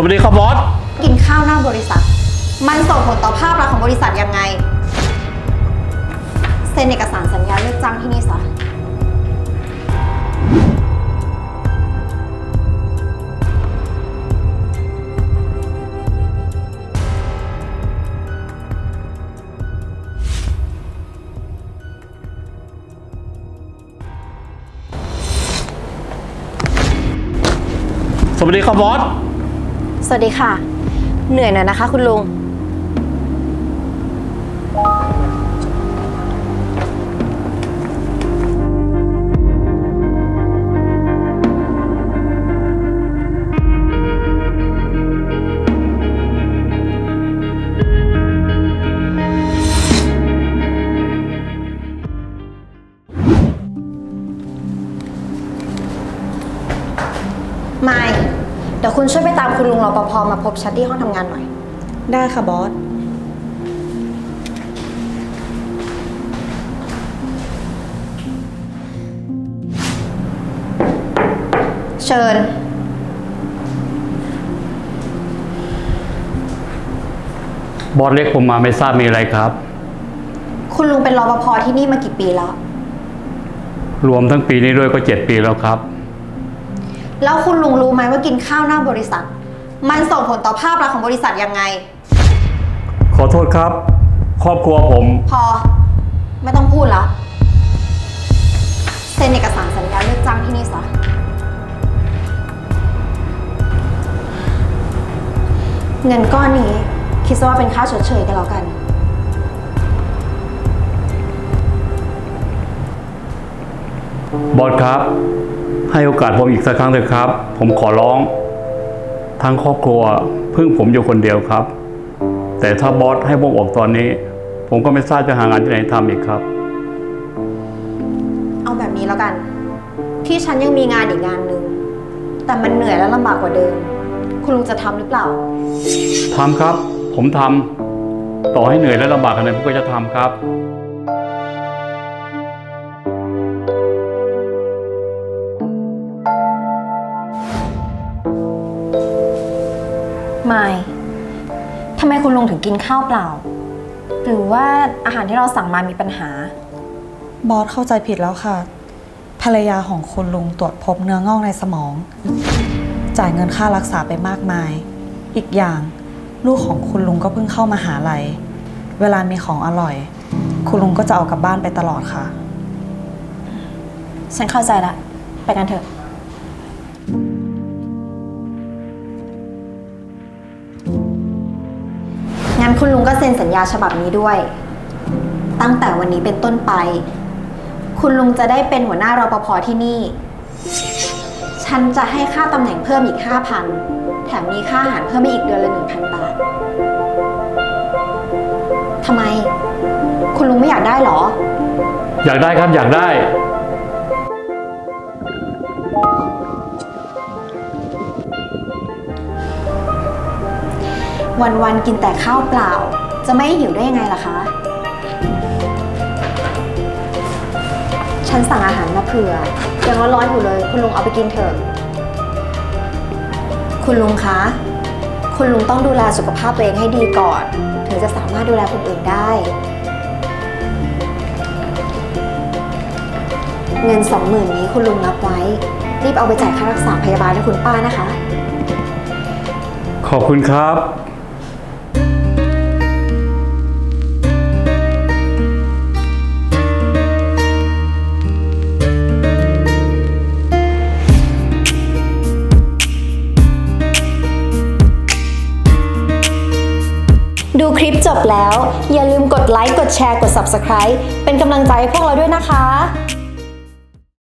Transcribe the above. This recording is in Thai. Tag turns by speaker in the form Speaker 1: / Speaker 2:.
Speaker 1: สวัสดีครับบอส
Speaker 2: กินข้าวหน้าบริษัท มันส่งผลต่อภาพลักษณ์ของบริษัทยังไง เซ็นเอกสารสัญญาเลิกจ้างที่นี่ซะ
Speaker 1: สวัสดีครับบอส
Speaker 2: สวัสดีค่ะ เหนื่อยหน่อยนะคะ คุณลุง ไม่ เดี๋ยวคุณช่วยไปตามคุณลุงรปภมาพบฉันที่ห้องทำงานหน่อย
Speaker 3: ได้ค่ะบอส
Speaker 2: เชิญ
Speaker 1: บอสเรียกผมมาไม่ทราบมีอะไรครับ
Speaker 2: คุณลุงเป็นรปภที่นี่มากี่ปีแล้ว
Speaker 1: รวมทั้งปีนี้ด้วยก็เจ็ดปีแล้วครับ
Speaker 2: แล้วคุณลุงรู้ไหมว่ากินข้าวหน้าบริษัท มันส่งผลต่อภาพลักษณ์ของบริษัทยังไง
Speaker 1: ขอโทษครับ ครอบครัวผม
Speaker 2: พอ ไม่ต้องพูดแล้วเซ็นเอกสารสัญญาเลิกจ้างที่นี่ซะ เงินก้อนนี้คิดซะว่าเป็นค่าชดเชยกันแล้วกัน
Speaker 1: บอสครับ ให้โอกาสผมอีกสักครั้งเถอะครับ ผมขอร้องทั้งครอบครัวพึ่งผมอยู่คนเดียวครับ แต่ถ้าบอสให้ผมออกตอนนี้ ผมก็ไม่ทราบจะหางานที่ไหนทำอีกครับ
Speaker 2: เอาแบบนี้แล้วกัน ที่ฉันยังมีงานอีกงานหนึ่งแต่มันเหนื่อยและลำบากกว่าเดิม คุณลุงจะทำหรือเปล่า
Speaker 1: ทำครับ ผมทำต่อให้เหนื่อยและลำบากขนาดไหนผมก็จะทำครับ
Speaker 2: ไม่ทำไมคุณลุงถึงกินข้าวเปล่า หรือว่าอาหารที่เราสั่งมามีปัญหา
Speaker 3: บอสเข้าใจผิดแล้วค่ะ ภรรยาของคุณลุงตรวจพบเนื้องอกในสมอง จ่ายเงินค่ารักษาไปมากมาย อีกอย่างลูกของคุณลุงก็เพิ่งเข้ามาหาลัย เวลามีของอร่อย คุณลุงก็จะเอากลับบ้านไปตลอดค่ะ
Speaker 2: ฉันเข้าใจละ ไปกันเถอะ คุณลุงก็เซ็นสัญญาฉบับนี้ด้วย ตั้งแต่วันนี้เป็นต้นไป คุณลุงจะได้เป็นหัวหน้ารปภที่นี่ ฉันจะให้ค่าตำแหน่งเพิ่มอีก 5,000 แถมมีค่าอาหารเพิ่มไปอีกเดือนละ1,000 บาททำไม คุณลุงไม่อยากได้เหรอ
Speaker 1: อยากได้ครับอยากได้
Speaker 2: วันๆกินแต่ข้าวเปล่า จะไม่หิวได้ยังไงล่ะคะ ฉันสั่งอาหารมาเผื่อ ยังร้อนๆอยู่เลย คุณลุงเอาไปกินเถอะ คุณลุงคะ คุณลุงต้องดูแลสุขภาพตัวเองให้ดีก่อน ถึงจะสามารถดูแลคนอื่นได้ เงินสองหมื่นนี้คุณลุงรับไว้ รีบเอาไปจ่ายค่ารักษาพยาบาลให้คุณป้านะคะ
Speaker 1: ขอบคุณครับ
Speaker 2: คลิปจบแล้ว อย่าลืมกดไลค์กดแชร์กด Subscribe เป็นกำลังใจให้พวกเราด้วยนะคะ